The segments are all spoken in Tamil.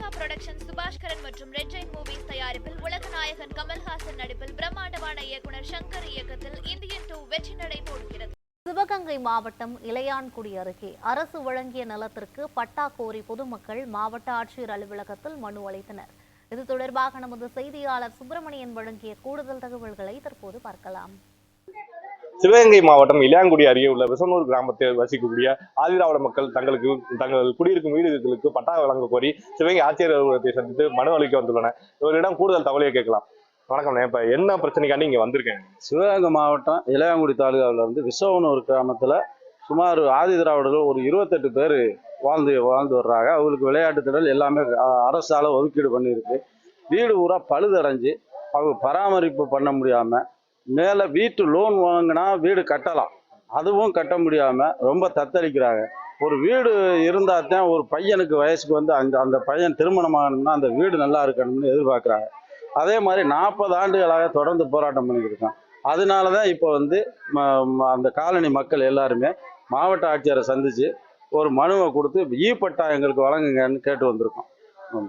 லைகா புரொடக்ஷன் சுபாஷ்கரன் மற்றும் ரெட் ஜெயின் மூவிஸ் தயாரிப்பில் உலகநாயகன் கமல்ஹாசன் நடிப்பில் பிரம்மாண்டமான இயக்குனர் சங்கர் இயக்கத்தில் இந்தியன் டூ வெற்றி நடை போடுகிறது. சிவகங்கை மாவட்டம் இளையான்குடி அருகே அரசு வழங்கிய நிலத்திற்கு பட்டா கோரி பொதுமக்கள் மாவட்ட ஆட்சியர் அலுவலகத்தில் மனு அளித்தனர். இது தொடர்பாக நமது செய்தியாளர் சுப்பிரமணியன் வழங்கிய கூடுதல் தகவல்களை தற்போது பார்க்கலாம். சிவகங்கை மாவட்டம் இளையாங்குடி அருகே உள்ள விசனூர் கிராமத்தில் வசிக்கக்கூடிய ஆதிராவிட மக்கள் தங்களுக்கு தங்கள் குடியிருக்கும் வீடுகளுக்கு பட்டா வழங்க கோரி சிவகங்கை ஆட்சியர் அலுவலகத்தை சந்தித்து மனு அளிக்க வந்துள்ளனர். இவரிடம் கூடுதல் தகவலை கேட்கலாம். வணக்கம் இப்ப என்ன பிரச்சனைக்காண்டி இங்க வந்திருக்கேன் சிவகங்கை மாவட்டம் இளையாங்குடி தாலுகாவில் வந்து விசவனூர் கிராமத்தில் சுமார் ஆதி திராவிடர்கள் ஒரு இருபத்தெட்டு பேர் வாழ்ந்து வாழ்ந்து வர்றாங்க. அவங்களுக்கு விளையாட்டு திடல் எல்லாமே அ- அரசால ஒதுக்கீடு பண்ணியிருக்கு. வீடு பூரா பழுதடைஞ்சு அவங்க பராமரிப்பு பண்ண முடியாமல் மேலே வீட்டு லோன் வாங்கினா வீடு கட்டலாம். அதுவும் கட்ட முடியாமல் ரொம்ப தத்தளிக்கிறாங்க. ஒரு வீடு இருந்தால் தான் ஒரு பையனுக்கு வயசுக்கு வந்து அந்த அந்த பையன் திருமணம் ஆகணும்னா அந்த வீடு நல்லா இருக்கணும்னு எதிர்பார்க்குறாங்க. அதே மாதிரி நாற்பது ஆண்டுகளாக தொடர்ந்து போராட்டம் பண்ணிக்கிட்டு இருக்கோம். அதனால தான் இப்போ வந்து ம- அந்த காலனி மக்கள் எல்லாருமே மாவட்ட ஆட்சியரை சந்தித்து ஒரு மனுவை கொடுத்து ஈ பட்டா எங்களுக்கு வழங்குங்கன்னு கேட்டு வந்திருக்கோம்.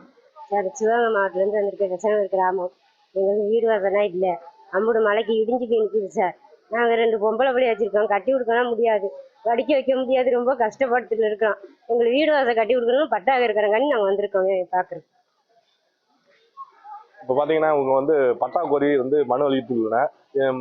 சார் சிவகங்கை மாவட்டத்துலேருந்து வந்திருக்கேன் கிராமம். எங்களுக்கு வீடு வசனா இல்லை. அம்புடு மலைக்கு இடிஞ்சு போய் சார். நாங்கள் ரெண்டு பொம்பளை பிள்ளை வச்சுருக்கோம். கட்டி கொடுக்கலாம் முடியாது. படிக்க வைக்க முடியாது. ரொம்ப கஷ்டப்பட்டுட்டு இருக்கிறோம். எங்களுக்கு வீடு வாசல் கட்டி கொடுக்கணும் பட்டாக இருக்கிறங்காண்டி நாங்கள் வந்திருக்கோம். பார்க்குறோம் இப்போ பார்த்தீங்கன்னா இவங்க வந்து பட்டா கோரி வந்து மனு அளித்துள்ளன.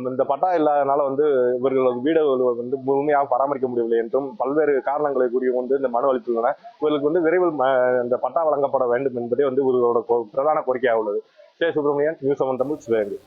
இந்த பட்டா இல்லாதனால வந்து இவர்களது வீடு வந்து முழுமையாக பராமரிக்க முடியவில்லை என்றும் பல்வேறு காரணங்களை கூறி வந்து இந்த மனு அளித்துள்ளன. இவர்களுக்கு வந்து விரைவில் ம- இந்த பட்டா வழங்கப்பட வேண்டும் என்பதே வந்து இவர்களோட கோ- பிரதான கோரிக்கையாக உள்ளது. சே சுப்பிரமணியன் நியூஸ் செவன் தமிழ் சிவகங்கை.